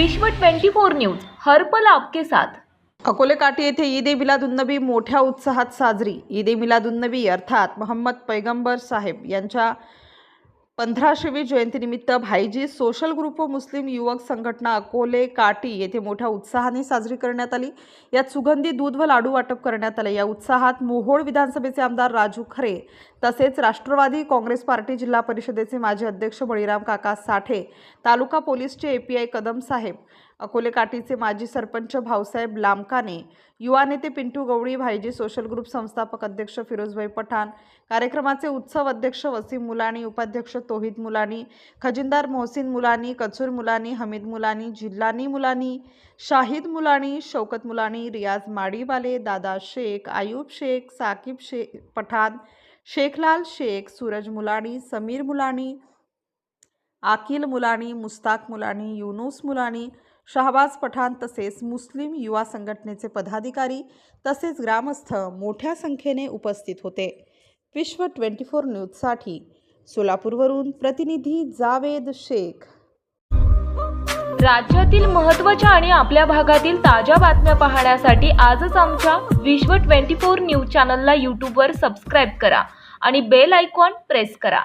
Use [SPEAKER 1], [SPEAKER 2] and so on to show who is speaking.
[SPEAKER 1] विश्व 24 न्यूज हर्पल आपके साथ.
[SPEAKER 2] अकोले काठी येथे ईद ए मिलादुन्नबी मोठ्या उत्साहात साजरी. ईद ए मिलादुन्नबी अर्थात मोहम्मद पैगंबर साहेब यांच्या पंधराशेवी जयंतीनिमित्त भाईजी सोशल ग्रुप व मुस्लिम युवक संघटना अकोले काटी येथे मोठ्या उत्साहाने साजरी करण्यात आली. यात सुगंधी दूध व लाडू वाटप करण्यात आले. या उत्साहात मोहोळ विधानसभेचे आमदार राजू खरे तसेच राष्ट्रवादी काँग्रेस पार्टी जिल्हा परिषदेचे माजी अध्यक्ष बळीराम काका साठे तालुका पोलीसचे A P I Kadam Saheb Akole काठीचे माजी सरपंच भाऊसाहेब लामकाने युवा नेते पिंटू गवळी भाईजी सोशल ग्रुप संस्थापक अध्यक्ष फिरोजभाई पठाण कार्यक्रमाचे उत्सव अध्यक्ष वसीम मुलानी उपाध्यक्ष तोहिद मुलानी खजिनदार मोहसिन मुलानी कचूर मुलानी हमीद मुलानी जिल्लानी मुलानी शाहिद मुलानी शौकत मुलानी रियाज माडीवाले दादा शेख आयूब शेख साकिब शेख पठाण शेखलाल शेख सूरज मुलानी समीर मुलानी आकिल मुलानी मुस्ताक मुलानी युनूस मुलानी शहबाज पठाण तसेच मुस्लिम युवा संघटनेचे पदाधिकारी तसेच ग्रामस्थ मोठ्या संख्येने उपस्थित होते. विश्व ट्वेंटी फोर न्यूजसाठी सोलापूरवरून प्रतिनिधी जावेद शेख.
[SPEAKER 1] राज्यातील महत्त्वाच्या आणि आपल्या भागातील ताज्या बातम्या पाहण्यासाठी आजच आमच्या विश्व 24 न्यूज चॅनलला यूट्यूबवर सबस्क्राईब करा आणि बेल आयकॉन प्रेस करा.